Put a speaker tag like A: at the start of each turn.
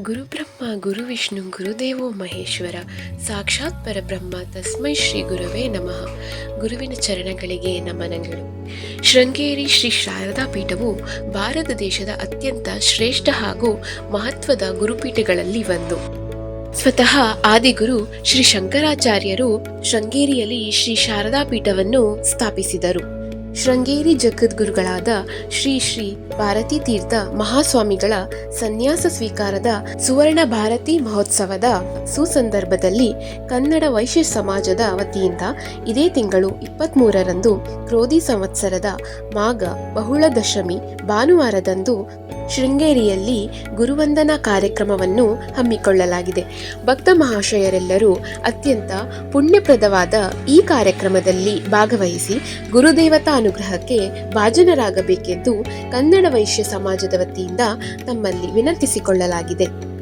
A: ಗುರುಬ್ರಹ್ಮ ಗುರುವಿಷ್ಣು ಗುರುದೇವೋ ಮಹೇಶ್ವರ, ಸಾಕ್ಷಾತ್ ಪರಬ್ರಹ್ಮ, ತಸ್ಮೈ ಶ್ರೀ ಗುರುವೇ ನಮಃ. ಗುರುವಿನ ಚರಣಗಳಿಗೆ ನಮನಗಳು. ಶೃಂಗೇರಿ ಶ್ರೀ ಶಾರದಾ ಪೀಠವು ಭಾರತ ದೇಶದ ಅತ್ಯಂತ ಶ್ರೇಷ್ಠ ಹಾಗೂ ಮಹತ್ವದ ಗುರುಪೀಠಗಳಲ್ಲಿ ಒಂದು. ಸ್ವತಃ ಆದಿಗುರು ಶ್ರೀ ಶಂಕರಾಚಾರ್ಯರು ಶೃಂಗೇರಿಯಲ್ಲಿ ಶ್ರೀ ಶಾರದಾ ಪೀಠವನ್ನು ಸ್ಥಾಪಿಸಿದರು. ಶೃಂಗೇರಿ ಜಗದ್ಗುರುಗಳಾದ ಶ್ರೀ ಶ್ರೀ ಭಾರತೀ ತೀರ್ಥ ಮಹಾಸ್ವಾಮಿಗಳ ಸನ್ಯಾಸ ಸ್ವೀಕಾರದ ಸುವರ್ಣ ಭಾರತಿ ಮಹೋತ್ಸವದ ಸುಸಂದರ್ಭದಲ್ಲಿ ಕನ್ನಡ ವೈಶ್ಯ ಸಮಾಜದ ವತಿಯಿಂದ ಇದೇ ತಿಂಗಳು ಇಪ್ಪತ್ತ್ಮೂರರಂದು ಕ್ರೋಧಿ ಸಂವತ್ಸರದ ಮಾಘ ಬಹುಳ ದಶಮಿ ಭಾನುವಾರದಂದು ಶೃಂಗೇರಿಯಲ್ಲಿ ಗುರುವಂದನಾ ಕಾರ್ಯಕ್ರಮವನ್ನು ಹಮ್ಮಿಕೊಳ್ಳಲಾಗಿದೆ. ಭಕ್ತ ಮಹಾಶಯರೆಲ್ಲರೂ ಅತ್ಯಂತ ಪುಣ್ಯಪ್ರದವಾದ ಈ ಕಾರ್ಯಕ್ರಮದಲ್ಲಿ ಭಾಗವಹಿಸಿ ಗುರುದೇವತಾ ಅನುಗ್ರಹಕ್ಕೆ ಭಾಜನರಾಗಬೇಕೆಂದು ಕನ್ನಡ ವೈಶ್ಯ ಸಮಾಜದ ವತಿಯಿಂದ ತಮ್ಮಲ್ಲಿ ವಿನಂತಿಸಿಕೊಳ್ಳಲಾಗಿದೆ.